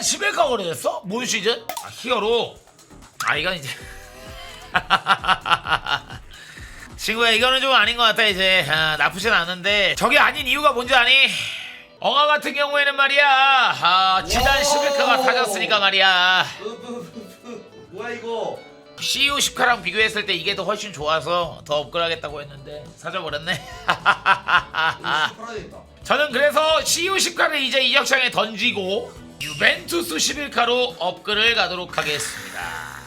지단 11가 거래됐어? 뭔 시즌? 아 히어로 아 이건 이제 친구야 이거는 좀 아닌 것 같아 이제 아, 나쁘진 않은데 저게 아닌 이유가 뭔지 아니? 엉아 같은 경우에는 말이야 아, 지단 11가가 사졌으니까 말이야 뭐야 이거? CU 10카랑 비교했을 때 이게 더 훨씬 좋아서 더 업그레이드하겠다고 했는데 사줘버렸네 팔아야 되겠다. 저는 그래서 CU 10카를 이제 이적장에 던지고 유벤투스 11카로 업글을 가도록 하겠습니다.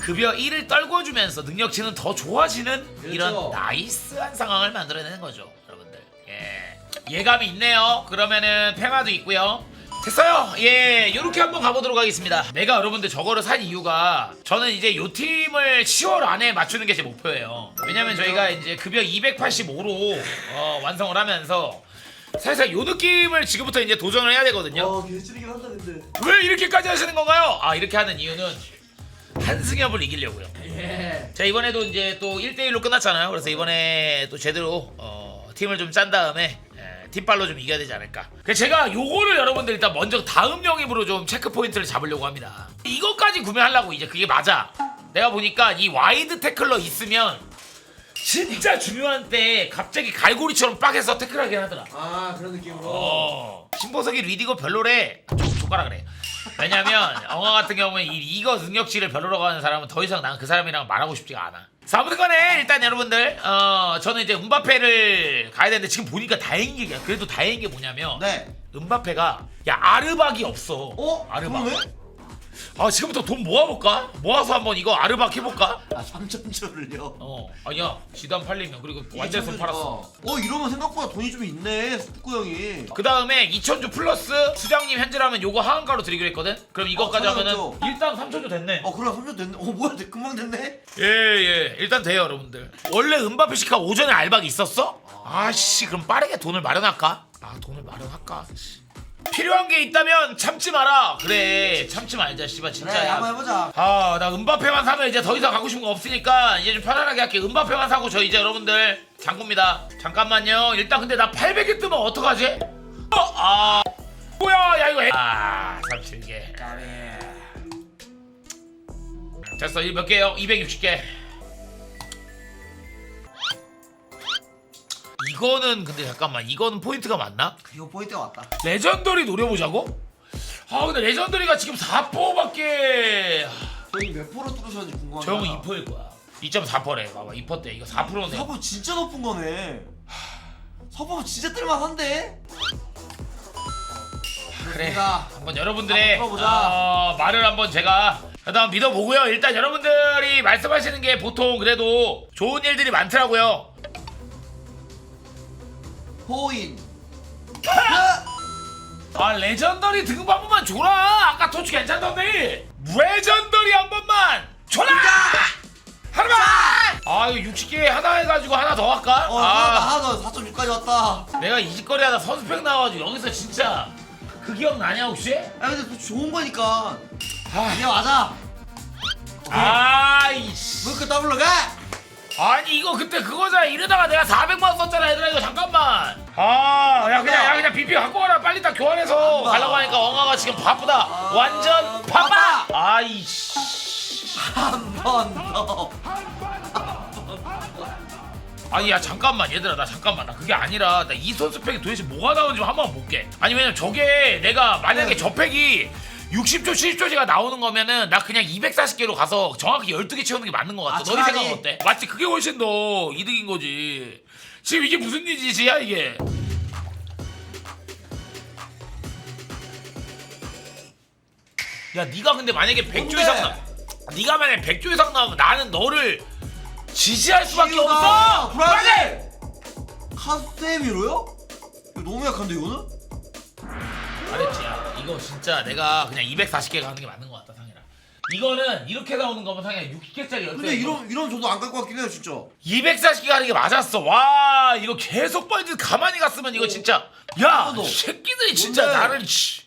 급여 1을 떨궈주면서 능력치는 더 좋아지는 이런 그렇죠. 나이스한 상황을 만들어내는 거죠, 여러분들. 예, 예감이 있네요. 그러면은 팽화도 있고요. 됐어요. 예, 이렇게 한번 가보도록 하겠습니다. 내가 여러분들 저거를 산 이유가 저는 이제 요 팀을 10월 안에 맞추는 게 제 목표예요. 왜냐면 저희가 이제 급여 285로 어, 완성을 하면서 살살 요 느낌을 지금부터 이제 도전을 해야 되거든요. 어 개쓰리긴 한다 근데. 왜 이렇게까지 하시는 건가요? 아 이렇게 하는 이유는 한승엽을 이기려고요. 예. 자 이번에도 이제 또 1대1로 끝났잖아요. 그래서 이번에 또 제대로 어, 팀을 좀 짠 다음에 에, 팀빨로 좀 이겨야 되지 않을까. 그래서 제가 요거를 여러분들 일단 먼저 다음 영입으로 좀 체크 포인트를 잡으려고 합니다. 이것까지 구매하려고 이제 그게 맞아. 내가 보니까 이 와이드 태클러 있으면 진짜 중요한 때 갑자기 갈고리처럼 빡해서 태클하긴 하더라. 아 그런 느낌으로. 어. 신보석이 리디고 별로래. 조, 조가라 그래. 왜냐면 엉아 같은 경우에 이 이거 능력치를 별로라고 하는 사람은 더 이상 난 그 사람이랑 말하고 싶지가 않아. 자, 아무튼 간에 일단 여러분들 어 저는 이제 음바페를 가야 되는데 지금 보니까 다행인 게 그래도 다행인 게 뭐냐면 네. 음바페가 야 아르박이 없어. 어? 아르박. 그러네? 아 지금부터 돈 모아볼까? 모아서 한번 이거 아르박 해볼까? 아 3천조를요. 어 아니야 지단 팔리면 그리고 완전선 팔았어. 어 이러면 생각보다 돈이 좀 있네 스푸크 형이. 그 다음에 2천주 플러스 수장님 현질하면 요거 하한가로 드리기로 했거든? 그럼 이것까지 어, 하면은. 일단 3천주 됐네 어 그럼 3천 됐네. 어 뭐야 돼, 금방 됐네. 예예 일단 돼요 여러분들 원래 은바페 시카 오전에 알박이 있었어? 아씨 그럼 빠르게 돈을 마련할까? 아 돈을 마련할까? 씨. 필요한 게 있다면 참지 마라 그래 참지 말자 씨발 진짜 그래 야. 한번 해보자. 아 나 은바페만 사면 이제 더 이상 갖고 싶은 거 없으니까 이제 좀 편안하게 할게 은바페만 사고 저 이제 여러분들 잠굽니다 잠깐만요 일단 근데 나 800개 뜨면 어떡하지? 어, 아 뭐야 야 이거 해. 아 37개 됐어 이거 몇 개요? 260개 이거는 근데 잠깐만 이거는 포인트가 맞나? 이거 포인트가 왔다. 레전더리 노려보자고? 아 근데 레전더리가 지금 4%밖에 돈이 몇 프로 뚫으셨는지 궁금한데. 저 형은 2%일 거야 2.4%래 봐봐 2%대 이거 4%네 사보 진짜 높은 거네. 사보 진짜 뜰만한데? 그래 자, 한번 여러분들의 한번 풀어보자. 어, 말을 한번 제가 일단 믿어보고요 일단 여러분들이 말씀하시는 게 보통 그래도 좋은 일들이 많더라고요 호인. 아 레전더리 등급 한 번만 줘라 아까 토치 괜찮던데 레전더리 한 번만 줘라 하나만 아 이거 60개 하나 해가지고 하나 더 할까? 어, 아 하나 하나 더 4.6까지 왔다. 내가 이 짓거리 하다 선수팩 나와가지고 여기서 진짜 그 기억 나냐 혹시? 아 근데 또 좋은 거니까. 아, 그냥 맞아. 아 이씨 왜 이렇게 더블로 가? 아니 이거 그때 그거잖아. 이러다가 내가 400만 원 썼잖아 얘들아. 이거 잠깐만. 아야 그냥 야 그냥 비비 갖고 와라. 빨리 딱 교환해서. 가려고 하니까 엉아가 지금 바쁘다. 아, 완전 바빠. 바빠. 아이씨. 한 번 더. 아니 야 잠깐만. 얘들아 나 잠깐만. 나 그게 아니라 나 이 선수 팩이 도대체 뭐가 나오는지 한번 볼게. 아니 왜냐면 저게 내가 만약에 네. 저 팩이 60조 70조지가 나오는 거면은 나 그냥 240개로 가서 정확히 12개 채우는 게 맞는 것 같아 아, 너희 차라리. 생각은 어때? 맞지 그게 훨씬 더 이득인 거지 지금 이게 무슨 짓이야 이게 야 네가 근데 만약에 100조 뭔데? 이상 나 네가 만약에 100조 이상 나오면 나는 너를 지지할 수밖에 없어 브라질! 카세미로요? 이거 너무 약한데 이거는? 이거 진짜 내가 그냥 240개 가는 게 맞는 것 같다 상이라. 이거는 이렇게 나오는 거면 상이야 60개짜리 10개 근데 이런 이런 저도 안갈것 같긴 해요 진짜. 240개 가는 게 맞았어. 와 이거 계속 빨리 가만히 갔으면 이거 진짜. 야 너. 이 새끼들이 진짜 뭔데? 나를 씨.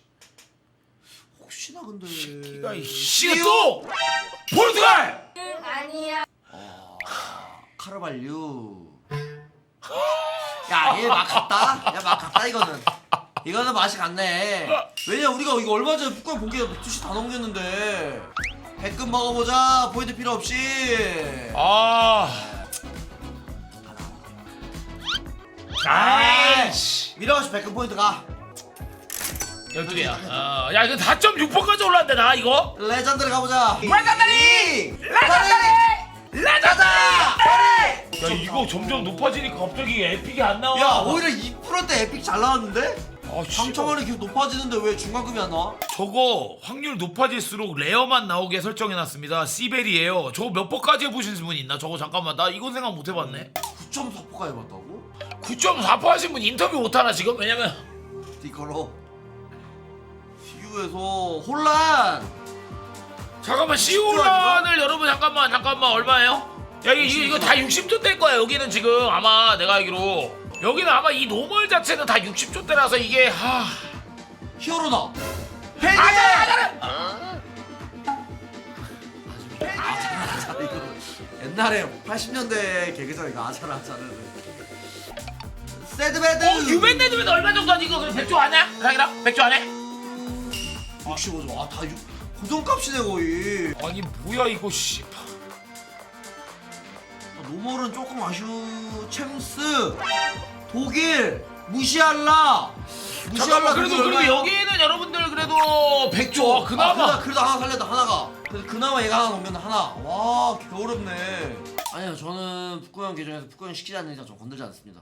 혹시나 근데. 야, 이 씨가 또 포르투갈! 아니야. 카르발류 야얘 막 갔다? 야막 갔다 이거는 이거는 맛이 갔네 왜냐 우리가 이거 얼마 전에 북한 본게 2시 다 넘겼는데 백금 먹어보자 포인트 필요 없이 아. 아이씨. 밀어가지고 백금 포인트 가 12개야. 어, 야, 이거 4.6%까지 올랐는데, 나 이거? 레전드를 가보자 레전드리! 레전드리! 레전드! 레전드! 야, 이거 점점 높아지니까 갑자기 에픽이 안 나와. 야 오히려 2%대 에픽 잘 나왔는데? 아, 씨발. 상처만이 계속 높아지는데 왜 중간급이 안 나와? 저거 확률 높아질수록 레어만 나오게 설정해놨습니다. 시벨이에요. 저거 몇 번까지 해보신 분 있나? 저거 잠깐만 나 이건 생각 못 해봤네. 9.4%가 해봤다고? 9.4% 하신 분 인터뷰 못하나 지금? 왜냐면 이거로 뷰에서 혼란 잠깐만 시오란을 여러분 잠깐만 잠깐만 얼마예요? 야 이거 이거, 이거 다 60조 될 거야 여기는 지금 아마 내가 알기로 여기는 아마 이 노멀 자체는 다 60조 대라서 이게 하. 히어로다. 헤이 이거. 옛날에 80년대 개그잖아 이거 아차를 새드베드! 어 유벤네드면 얼마 정도 하지 이거? 그럼 100조 아냐? 상이랑? 100조 안 해? 65조. 아다 고정값이네 거의. 아니 뭐야 이거 씨. 아, 노멀은 조금 아쉬우 챔스 독일 무시할라. 무시할라 잠깐만 그래도 그래도 얼마야? 여기에는 여러분들 그래도 100조. 아, 그나마. 그래도, 그래도 하나 살렸다 하나가. 그래도 그나마 얘가 하나 넘겼네 하나. 와 개어렵네. 아니요 저는 북구형 계정에서 북구형 시키지 않는 이상 전 건들지 않습니다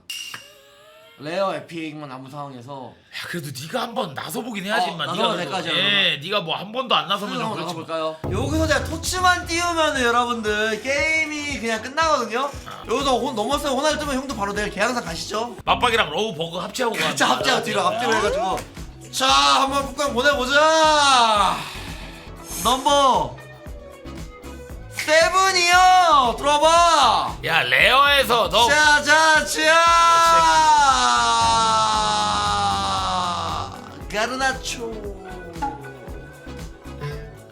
레어 에픽만 남은 상황에서. 야, 그래도 네가 한 번 나서 보긴 해야지 어, 인마 나서봐, 네가 내까지 그래도 예 네가 뭐 한 번도 안 나서면 좀 한번 그렇지 뭐. 나가볼까요? 여기서 제가 토치만 띄우면 여러분들 게임이 그냥 끝나거든요. 여기서 혼 넘었어요. 호날 뜨면 형도 바로 내일 개항상 가시죠. 맞박이랑 로우 버그 합체하고 가. 진짜 합체가 뒤로 앞뒤로 해가지고. 자 한번 북한 보내보자. 넘버 세븐이요. 들어봐. 야 레어에서 너 자자자 가르 나초.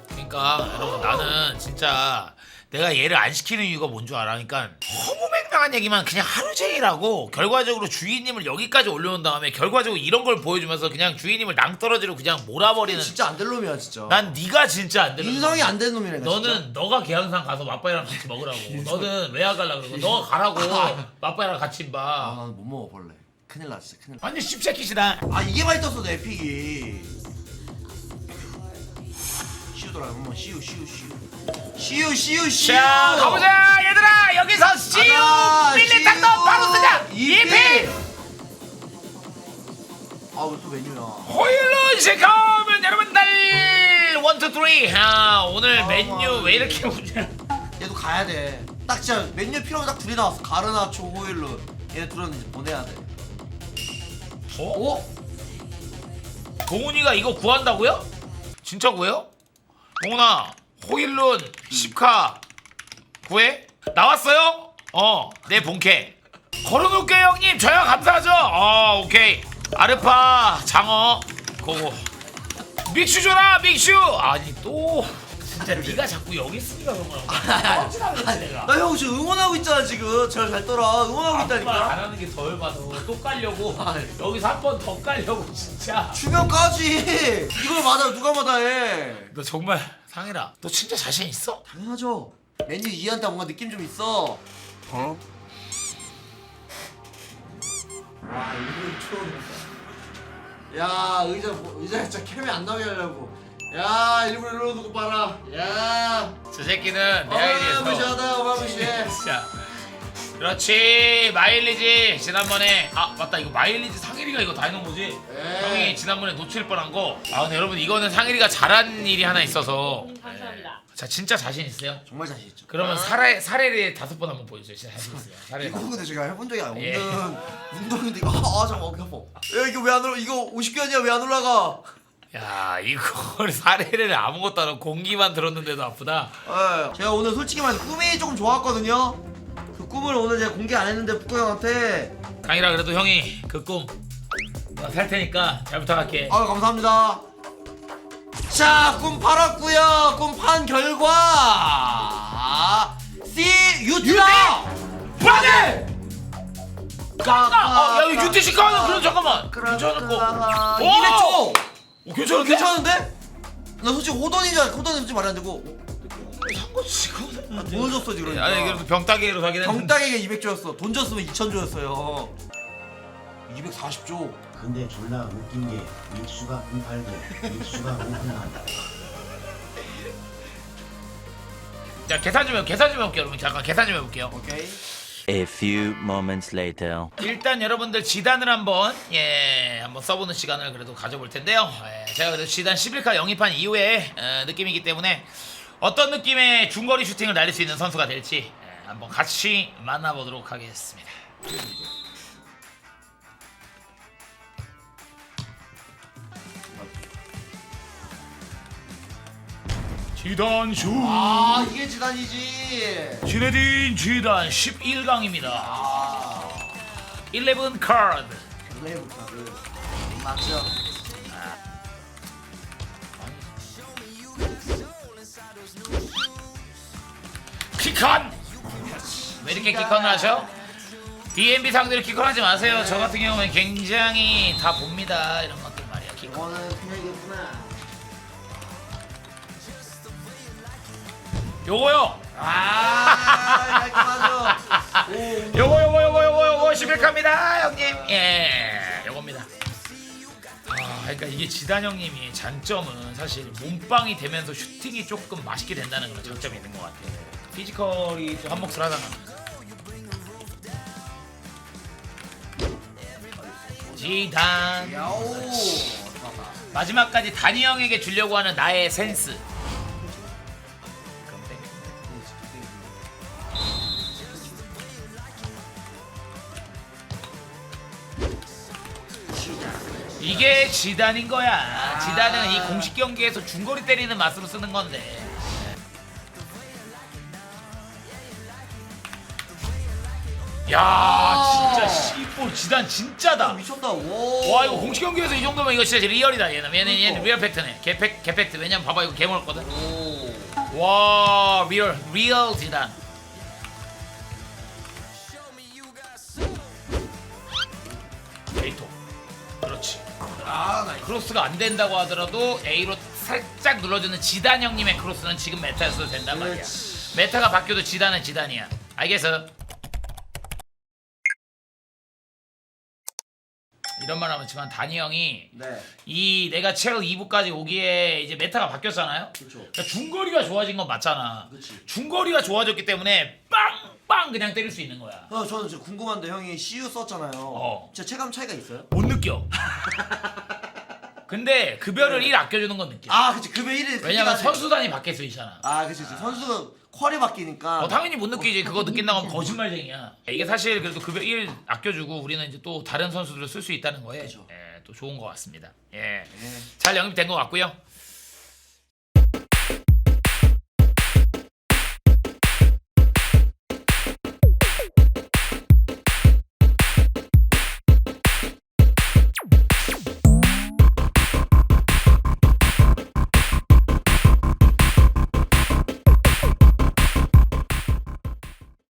그러니까 여러분 나는 진짜 내가 얘를 안 시키는 이유가 뭔 줄 알아? 그러니까 허무맹랑한 얘기만 그냥 하루 종일 하고 결과적으로 주인님을 여기까지 올려놓은 다음에 결과적으로 이런 걸 보여주면서 그냥 주인님을 낭떠러지로 그냥 몰아버리는 진짜 안 될 놈이야 진짜. 난 네가 진짜 안 되는 인성이 안 된 놈이네 너는 너가 개항상 가서 맞바이랑 같이 먹으라고. 너는 왜안 갈라 그러고. 너가 가라고. 맞바이랑 같이 봐. 아난 못 먹어 벌레 큰일 나 진짜 큰일 완전 씹새끼시다. 나아 이게 맛있었어 내 에픽이. 시우더라 한번 시우 시우 시우. 시우 시우 시우. 자 가보자 얘들아. 여기서 가자, 밀리탕도 씨유. 바로 쓰자. 이피. 이피 아왜 또 메뉴야? 호일론 시커면 여러분들. 원투 쓰리 아 오늘 아, 메뉴 와. 왜 이렇게 오냐. 얘도 가야 돼딱 진짜 메뉴 필요하면 딱 둘이 나왔어. 가르나초 호일룬 얘네 둘은 이제 보내야 돼 어? 어? 동훈이가 이거 구한다고요? 진짜 구해요? 동훈아 호일론 10카 구해? 나왔어요? 어 내 본캐 걸어놓을게요 형님 저야 감사하죠 어 오케이 아르파 장어 고고 믹슈 줘라 믹슈 아니 또 진짜 네가 자꾸 여기 있으니까 그런 거라고 어찌나 그러지 내가. 나 형 지금 응원하고 있잖아 지금. 잘잘 떠라. 응원하고 아무 말 안 있다니까. 하는 게더 열받아 또 깔려고. 여기서 한 번 더 깔려고 진짜. 주변까지. 이걸 받아 누가 받아해. 너 정말 상해라. 너 진짜 자신 있어? 당연하죠. 메뉴 2한테 뭔가 느낌 좀 있어. 어? 와 이거 좀. 야 의자 뭐- 의자 진짜 캠이 안 나게 하려고 야 일부러 이러고 두고 봐라. 야. 저 새끼는 내 아이디에서 어마무시하다 어마무시해. 자 그렇지 마일리지. 지난번에 아 맞다. 이거 마일리지 상일이가 이거 다 해놓은 거지? 네. 형이 지난번에 놓칠 뻔한 거아 근데 여러분 이거는 상일이가 잘한 일이 하나 있어서. 감사합니다. 자 진짜 자신 있어요? 정말 자신 있죠. 그러면 사례 사례를 다섯 번 한번 보여주세요. 진짜 자신 있어요. 사례 이거 근데 제가 해본 적이 없는 예. 운동인데 이거 아 잠깐 어깨 아파 야 이거 왜 안 올라 이거 50견이야? 왜 안 올라가 야 이걸 사례를 아무것도 안 하고 공기만 들었는데도 아프다? 예, 제가 오늘 솔직히 말해서 꿈이 조금 좋았거든요. 그 꿈을 오늘 제가 공개 안 했는데 북구 형한테. 강이라 그래도 형이 그꿈살 테니까 잘 부탁할게. 아 감사합니다. 자 꿈 팔았고요. 꿈 판 결과. 씨 유튜라 브라질! 아, 야, 이거 유티시카는 그럼 잠깐만. 괜찮을 거. 와! 200조! 오, 괜찮은데? 괜찮은데? 나 솔직히 호돈이자 호돈이 솔직히 말이 안 되고 상관없이 그거는. 돈을 줬어 지금 그러니까 아니 그래도 병따개로 사긴 했는데. 경당에게 200조였어 돈 줬으면 2000조였어요 240조 근데 졸라 웃긴 게 믹수가 08개, 믹수가 5분만. 자 계산 좀 해, 계산 좀 해볼게요 여러분 잠깐 계산 좀 해볼게요 오케이 A few moments later. 일단 여러분들 지단을 한번 예 한번 써보는 시간을 그래도 가져볼 텐데요 예, 제가 그래도 지단 11카 영입한 이후에 어, 느낌이기 때문에 어떤 느낌의 중거리 슈팅을 날릴 수 있는 선수가 될지 예, 한번 같이 만나보도록 하겠습니다 지단 슛 아 이게 지단이지 지네딘 지단 11강입니다 아 11 카드 블레이브카드 맞죠 키컨! 왜 이렇게 키컨을 하셔? DMB 상대로 키컨하지 마세요. 저 같은 경우는 굉장히 다 봅니다. 이런 것들 말이야. 키컨. 이거는 그냥 요거요. 아 깔끔하죠 오 요거 요거 요거 요거 요거 11카입니다, 형님. 예, 요겁니다. 아, 그러니까 이게 지단 형님이 장점은 사실 몸빵이 되면서 슈팅이 조금 맛있게 된다는 그런 장점이 있는 것 같아요. 피지컬이 좀 한몫을 하잖아. 지단. 야오 마지막까지 다니 형에게 주려고 하는 나의 센스. 이게 지단인 거야. 지단은 이 공식 경기에서 중거리 때리는 맛으로 쓰는 건데. 야, 진짜 씨볼 지단 진짜다. 미쳤다. 오. 와 이거 공식 경기에서 이 정도면 이거 진짜 리얼이다 얘는. 얘는 얘는 리얼 팩트네 개팩 개팩트. 왜냐면 봐봐 이거 개멀었거든 오. 와 리얼 리얼 지단 아 나이스 크로스가 안 된다고 하더라도 A로 살짝 눌러주는 지단 형님의 크로스는 지금 메타였어도 된단 말이야. 메타가 바뀌어도 지단은 지단이야 알겠어? 이런 말 하면 지만 다니 형이 네 이 내가 체력 2부까지 오기에 이제 메타가 바뀌었잖아요. 그쵸 그러니까 중거리가 좋아진 건 맞잖아. 그치. 중거리가 좋아졌기 때문에 빵 빵 그냥 때릴 수 있는 거야. 어, 저는 진짜 궁금한데 형이 CU 썼잖아요 어. 진짜 체감 차이가 있어요? 못 느껴. 근데 급여를 1 아껴주는 건 느껴. 아 그치 급여 1일 왜냐면 선수단이 수 있잖아. 아 그치 그치 선수 퀄이 바뀌니까 어, 당연히 못 느끼지. 그거 느낀다고 하면 거짓말쟁이야. 이게 사실 그래도 급여 1 아껴주고 우리는 이제 또 다른 선수들을 쓸 수 있다는 거에 그죠. 예, 또 좋은 것 같습니다. 예. 예. 잘 영입된 것 같고요.